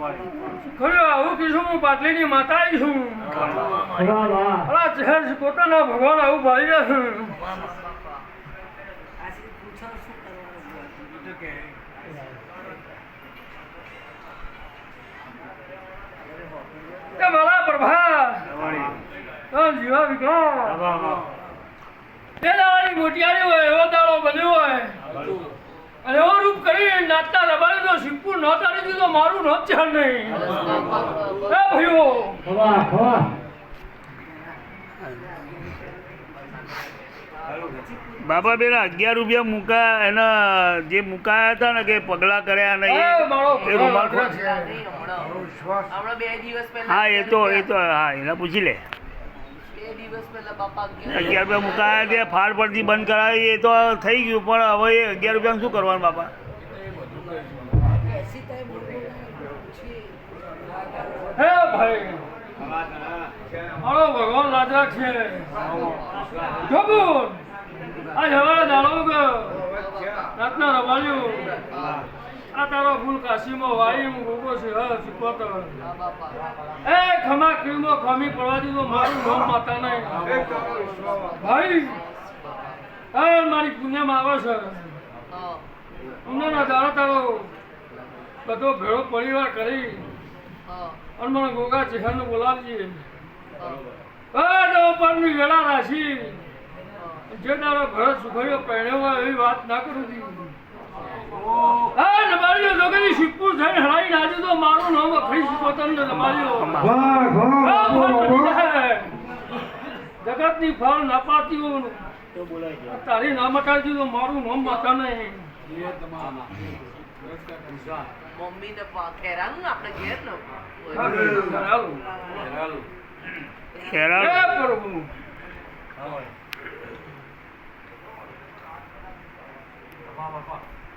ખરું આવું કીધું હું પાટલીની માતા આવી છું. અલા ચહેર પોતાના ભગવાન આવું ભાઈ રહ્યા છું. મારા પ્રભા જીવા વિકાસ તે દાડાની મોટિયારી હોય એવો દાડો બન્યો હોય. અને એવો રૂપ કરી નાચતા રબાડી દો સિક્કુ ન તારી દીધો મારું ન ચાલ. નહીં એ ભાઈઓ. બાબા બેના અગિયાર રૂપિયા મૂકા એના જે મુકાયા હતા ને કે પગલા કર્યા ને એ એ મારો એ રૂમાલ હા એ તો એ તો હા એને પૂછી લે. અગિયાર રૂપિયા મુકાયા તે ફાળ પરથી બંધ કરાવી એ તો થઈ ગયું પણ હવે એ અગિયાર રૂપિયા શું કરવાનું બાપા? હે ભાઈ ભગવાન રાજા છે. આ જવાના દાડો કે રાતના રવાલ્યું આ તારો ફૂલ કાશીમાં હું ગોગો છે હ સિકોતર એ ખમા ક્રીમો ખમી પડવા દીધો મારું નામ માતા નહીં ભાઈ એ મારી પુણ્યમાં આવે છે. ઉનાના દાડો તારો બધો ભેળો પરિવાર કરી અને મને ગોગા ચહેરને બોલાવજે. એ તો પરની વેળા રાશી જે તારો ઘર સુખડીઓ પહેણ્યો હોય એવી વાત ના કરું દી એ નબારીઓ જોગેની શિવપુર થઈને હરાઈ નાજી તો મારું નામ અખરી વાહ વાહ જગતની ફળ નાપાતીઓ તારી નામ હટાડી તો મારું નામ માતા નહીં. મમ્મી ને ખેરાનું આપણે ઘેર ને ખેરાલ. હે પ્રભુ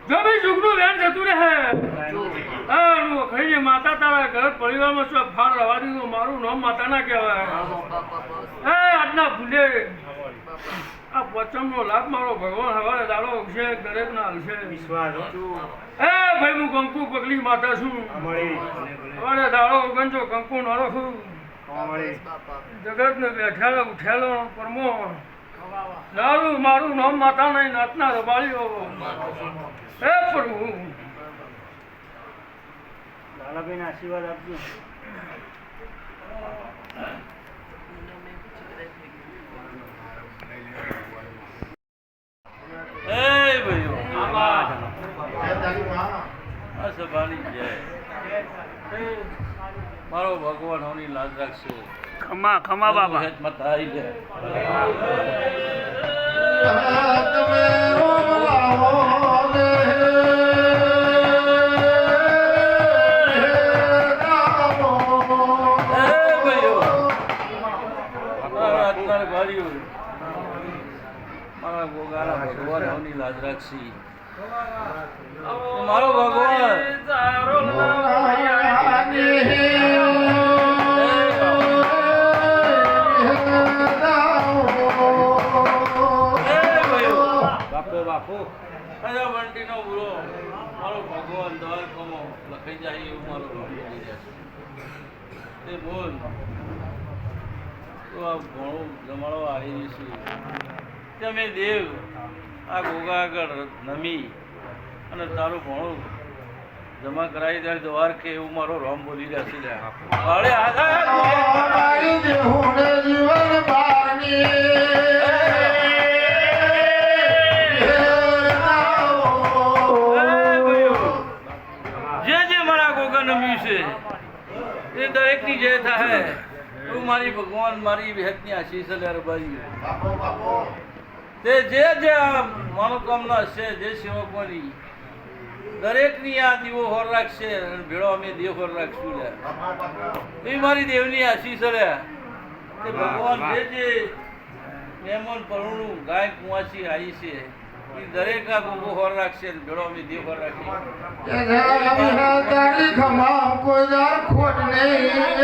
જો ભાઈ જુગનું વેણ જતું રહે. તારું ખાઈને માતા તારા ઘર પરિવારમાં શું ફાળ રવા દીધું મારું નામ માતા ના કહેવાય. હે આજના ભૂલે. આ વચનનો લાભ મારો ભગવાન હવારે દાડો ઉગશે દરેક ના હલશે હે. ભાઈ હું કંકુ પગલી માતા છું. હવારે દાડો ઉગંજો કંકુ ન રાખું. જગત ને બેઠેલો ઉઠેલો પરમો. દારૂ મારું નામ માતા નહીં નાતના રબાળીઓ. હે પ્રભુ આશીર્વાદ આપજો. એ ભાઈઓ આ સભાની જય. મારો ભગવાન હોની લાજ રાખશે. ખમા ખમા બાબા. મત આવી જાય રાખશી. મારો ભગવાન. બાપો બાપો. અરે બંટીનો બુરો. મારો ભગવાન દ્વારકામાં લખાઈ જાય એવું મારો તે બોલ. તો આ ઘણું જમાડો આવી રહીશું તમે દેવ આ ગોગા આગળ નમી અને તારું ભણું જમા કરાવી દે દ્વાર કે એવું મારો રોમ બોલી. અરે આ જે જે મારા ગોગા નમ્યું છે એ દરેકની જય થાય. તું મારી ભગવાન મારી વહેતની આશીષ લે રબાઈ તે જે જે મનોકામના છે જે સેવકોની દરેકની આ દીવો હોર રાખશે અને ભેળો અમે દેવ હોર રાખશું લે એ મારી દેવની આશીષ લે તે ભગવાન જે જે મહેમાન પરણું ગાય કુંવાસી આવી છે એ દરેક આ ગોગો હોર રાખશે અને ભેળો અમે દેવ હોર રાખીએ. ખોટ નહીં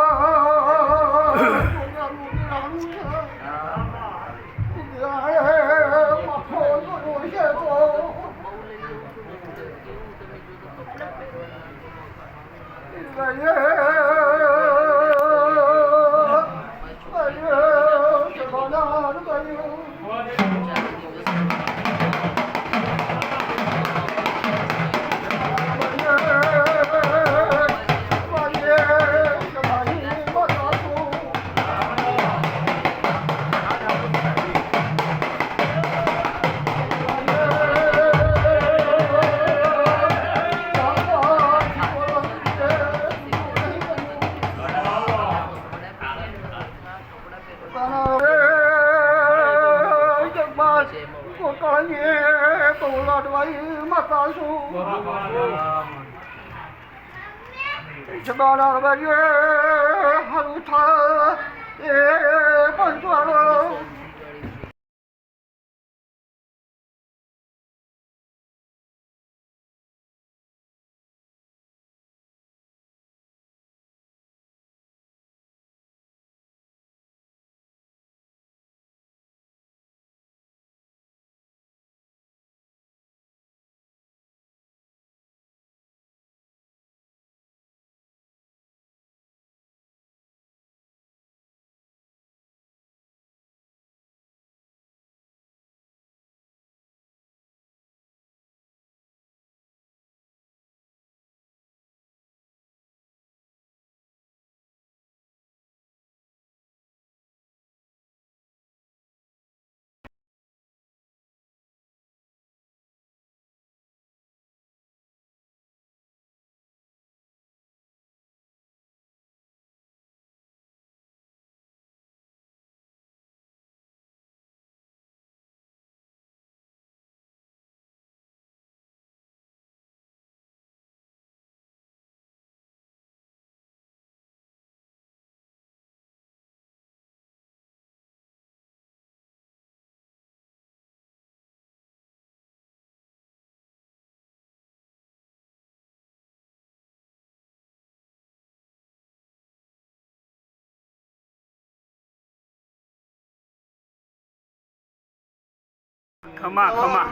you. 马大叔，吃饱了吧？ખમા ખમા.